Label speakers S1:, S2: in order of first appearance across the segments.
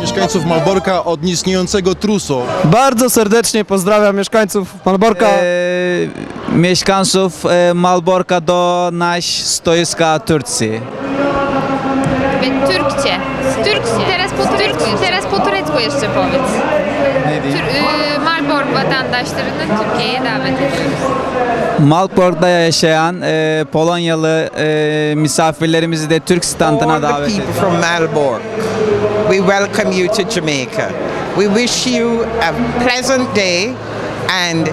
S1: mieszkańców Malborka od nieistniejącego trusu.
S2: Bardzo serdecznie pozdrawiam mieszkańców Malborka.
S3: E, mieszkańców e, Malborka do nasz stoiska Turcji.
S4: Türkçe. Türkçe. Teraz po turecku, teraz po turecku jeszcze powiedz. Tür, y, Malbork vatandaşlarını Türkiye'ye davet ediyoruz.
S3: Malbork'ta yaşayan e, Polonyalı e, misafirlerimizi de Türk standına davet ediyoruz.
S5: from Malbork. We welcome you to Jamaica. We wish you a pleasant day and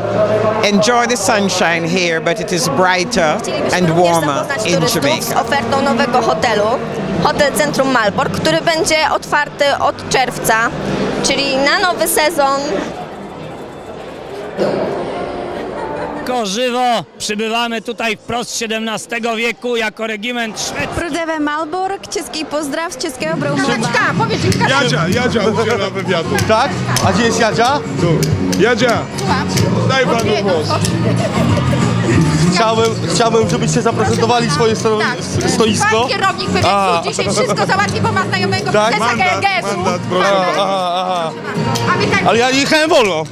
S5: enjoy the sunshine here, but it is brighter and warmer in Jamaica.
S6: ofertą nowego hotelu, Hotel Centrum Malbork, który będzie otwarty od czerwca, czyli na nowy sezon.
S7: Korzywo. Przybywamy tutaj wprost XVII wieku jako regiment szwedzki.
S8: Prudewe Malburg, czeski pozdraw z czeskiego Brauchmuba.
S9: powiedz kilka Jadzia, Jadzia udziela wywiadu.
S1: Tak? A gdzie jest Jadzia?
S9: Tu. Jadzia, Słucham. daj panu głos.
S1: Chciałbym, chciałbym, żebyście zaprezentowali tak. swoje sto, tak. stoisko.
S8: Pan kierownik
S1: A.
S8: wywiadu dzisiaj wszystko załatwi, bo ma znajomego
S1: Tak?
S8: prezesa
S9: Mandat,
S8: GGS-u.
S9: mandat, proszę.
S1: Aha, aha, aha.
S8: A my tak-
S1: Ale ja jechałem wolno.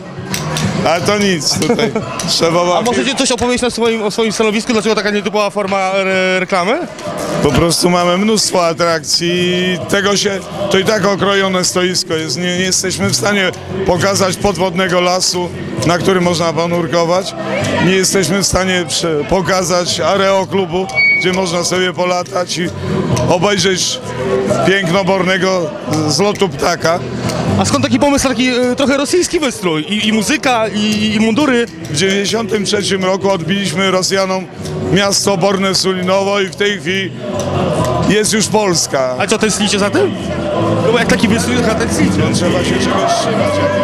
S9: Ale to nic tutaj. Szefowa
S1: A możecie coś opowiedzieć na swoim, o swoim stanowisku? Dlaczego taka nietypowa forma re, reklamy?
S9: Po prostu mamy mnóstwo atrakcji. Tego się, to i tak okrojone stoisko jest. Nie, nie jesteśmy w stanie pokazać podwodnego lasu, na którym można ponurkować. Nie jesteśmy w stanie pokazać areoklubu, gdzie można sobie polatać i obejrzeć piękno Bornego z lotu ptaka.
S1: A skąd taki pomysł, taki e, trochę rosyjski wystrój? I, i muzyka, i, i mundury.
S9: W 1993 roku odbiliśmy Rosjanom miasto Borne Sulinowo i w tej chwili jest już Polska.
S1: A co, tęsknicie za tym? No bo jak taki wystrój, to tęsknicie.
S9: Trzeba się czegoś trzymać.